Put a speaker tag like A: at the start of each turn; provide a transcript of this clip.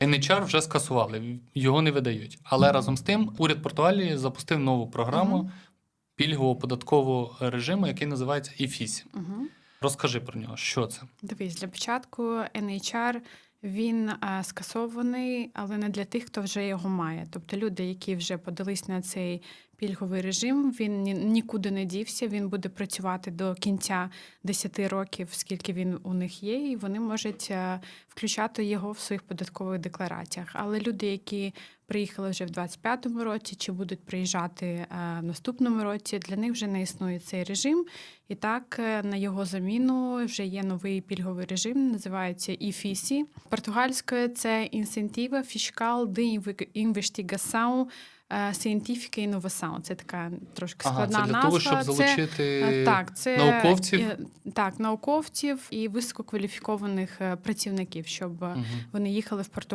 A: NHR вже скасували, його не видають. Але разом з тим уряд Португалії запустив нову програму
B: Мгм.
A: пільгового податкового режиму, який називається ІФІСі.
B: Угу.
A: Розкажи про нього, що це?
B: Дивись, для початку NHR він е, скасований, але не для тих, хто вже його має. Тобто люди, які вже подались на цей пільговий режим, він ні- нікуди не дівся. Він буде працювати до кінця 10 років, скільки він у них є, і вони можуть е, включати його в своїх податкових деклараціях. Але люди, які приїхали вже в 25-му році, чи будуть приїжджати е, в наступному році, для них вже не існує цей режим. І так на його заміну вже є новий пільговий режим, називається IFISI. Португальською це інсентива фішкал де Investigação Científica e Inovação. Це така трошки
A: Ага,
B: складна
A: це для
B: назва.
A: того, щоб залучити
B: це, так, це
A: науковців.
B: так, науковців і висококваліфікованих е, працівників, щоб
A: угу.
B: Вони їхали в Португалію.